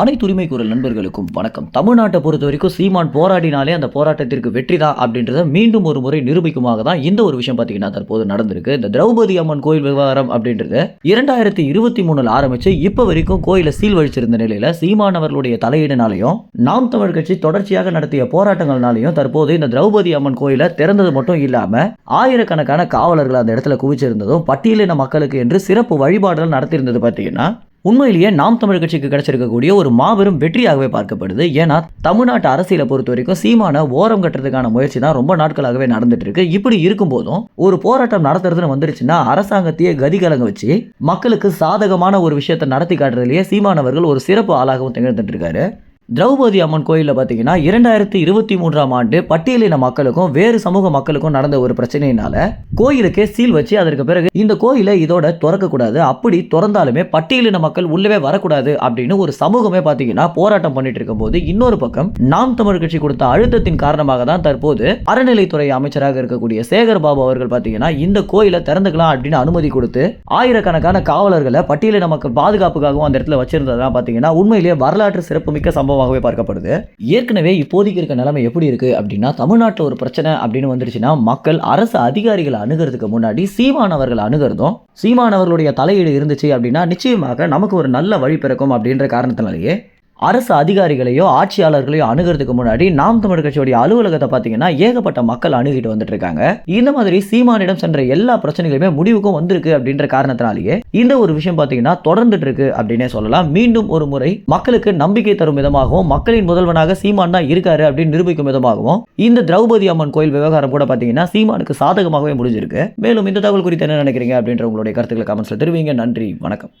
அனைத்து உரிமை குரல் நண்பர்களுக்கும் வணக்கம். தமிழ்நாட்டை பொறுத்த வரைக்கும் சீமான் போராடினாலே அந்த போராட்டத்திற்கு வெற்றி தான் அப்படின்றத மீண்டும் ஒரு முறை நிரூபிக்குமாக தான் இந்த ஒரு விஷயம் பார்த்தீங்கன்னா தற்போது நடந்திருக்கு. இந்த திரௌபதி அம்மன் கோயில் விவகாரம் அப்படின்றது இரண்டாயிரத்தி இருபத்தி மூணுல ஆரம்பிச்சு இப்போ வரைக்கும் கோயிலை சீல் வழிச்சிருந்த நிலையில சீமான் அவர்களுடைய தலையீடுனாலையும் நாம் தமிழ் கட்சி தொடர்ச்சியாக நடத்திய போராட்டங்கள்னாலையும் தற்போது இந்த திரௌபதி அம்மன் கோயிலை திறந்தது மட்டும் இல்லாம ஆயிரக்கணக்கான காவலர்கள் அந்த இடத்துல குவிச்சிருந்ததும் பட்டியலின மக்களுக்கு என்று சிறப்பு வழிபாடுகள் நடத்தியிருந்தது பார்த்தீங்கன்னா உண்மையிலேயே நாம் தமிழ் கட்சிக்கு கிடைச்சிருக்கக்கூடிய ஒரு மாபெரும் வெற்றியாகவே பார்க்கப்படுது. ஏன்னா தமிழ்நாட்டு அரசியலை பொறுத்த வரைக்கும் சீமான ஓரம் கட்டுறதுக்கான முயற்சி தான் ரொம்ப நாட்களாகவே நடந்துட்டு இருக்கு இப்படி இருக்கும் போதும் ஒரு போராட்டம் நடத்துறதுன்னு வந்துருச்சுன்னா அரசாங்கத்தையே கதி கலங்க வச்சு மக்களுக்கு சாதகமான ஒரு விஷயத்தை நடத்தி காட்டுறதுலயே சீமானவர்கள் ஒரு சிறப்பு ஆளாகவும் திகழ்ந்துட்டு இருக்காரு திரௌபதி அம்மன் கோயிலில் பார்த்தீங்கன்னா இரண்டாயிரத்தி இருபத்தி மூன்றாம் ஆண்டு பட்டியலின மக்களுக்கும் வேறு சமூக மக்களுக்கும் நடந்த ஒரு பிரச்சனையினால கோயிலுக்கே சீல் வச்சு அதற்கு பிறகு இந்த கோயிலை இதோட திறக்கக்கூடாது அப்படி திறந்தாலுமே பட்டியலின மக்கள் உள்ளவே வரக்கூடாது அப்படின்னு ஒரு சமூகமே பார்த்தீங்கன்னா போராட்டம் பண்ணிட்டு இருக்கும்போது இன்னொரு பக்கம் நாம் தமிழ் கட்சி கொடுத்த அழுத்தத்தின் காரணமாக தான் தற்போது அறநிலைத்துறை அமைச்சராக இருக்கக்கூடிய சேகர் பாபு அவர்கள் பார்த்தீங்கன்னா இந்த கோயிலை திறந்துக்கலாம் அப்படின்னு அனுமதி கொடுத்து ஆயிரக்கணக்கான காவலர்களை பட்டியலின மக்கள் பாதுகாப்புக்காகவும் அந்த இடத்துல வச்சிருந்ததெல்லாம் பார்த்தீங்கன்னா உண்மையிலேயே வரலாற்று சிறப்புமிக்க சம்பவமாகவே பார்க்கப்படுது. ஏற்கனவே இப்போதைக்கு இருக்க நிலைமை எப்படி இருக்கு அப்படின்னா தமிழ்நாட்டில் ஒரு பிரச்சனை அப்படின்னு வந்துருச்சுன்னா மக்கள் அரசு அதிகாரிகளை அணுகிறதுக்கு முன்னாடி சீமான் அவர்கள் அணுகிறதும் சீமான் அவர்களுடைய தலையீடு இருந்துச்சு அப்படின்னா நிச்சயமாக நமக்கு ஒரு நல்ல வழி பிறக்கும் அப்படின்ற காரணத்தினாலேயே அரசு அதிகாரிகளையோ ஆட்சியாளர்களையோ அணுகிறதுக்கு முன்னாடி நாம் தமிழ் கட்சியோடைய அலுவலகத்தை பார்த்தீங்கன்னா ஏகப்பட்ட மக்கள் அணுகிட்டு வந்துட்டு இருக்காங்க. இந்த மாதிரி சீமானிடம் சென்ற எல்லா பிரச்சனைகளுமே முடிவுக்கும் வந்திருக்கு அப்படின்ற காரணத்தினாலேயே இந்த ஒரு விஷயம் பார்த்தீங்கன்னா தொடர்ந்துட்டு இருக்கு அப்படின்னே சொல்லலாம். மீண்டும் ஒரு முறை மக்களுக்கு நம்பிக்கை தரும் விதமாகவும் மக்களின் முதல்வனாக சீமான் தான் இருக்காரு அப்படின்னு நிரூபிக்கும் விதமாகவும் இந்த திரௌபதி அம்மன் கோயில் விவகாரம் கூட பார்த்தீங்கன்னா சீமானுக்கு சாதகமாகவே முடிஞ்சிருக்கு. மேலும் இந்த தகவல் குறித்து என்ன நினைக்கிறீங்க அப்படின்ற உங்களுடைய கருத்துக்களை கமெண்ட்ஸில் தெரிவிங்க. நன்றி. வணக்கம்.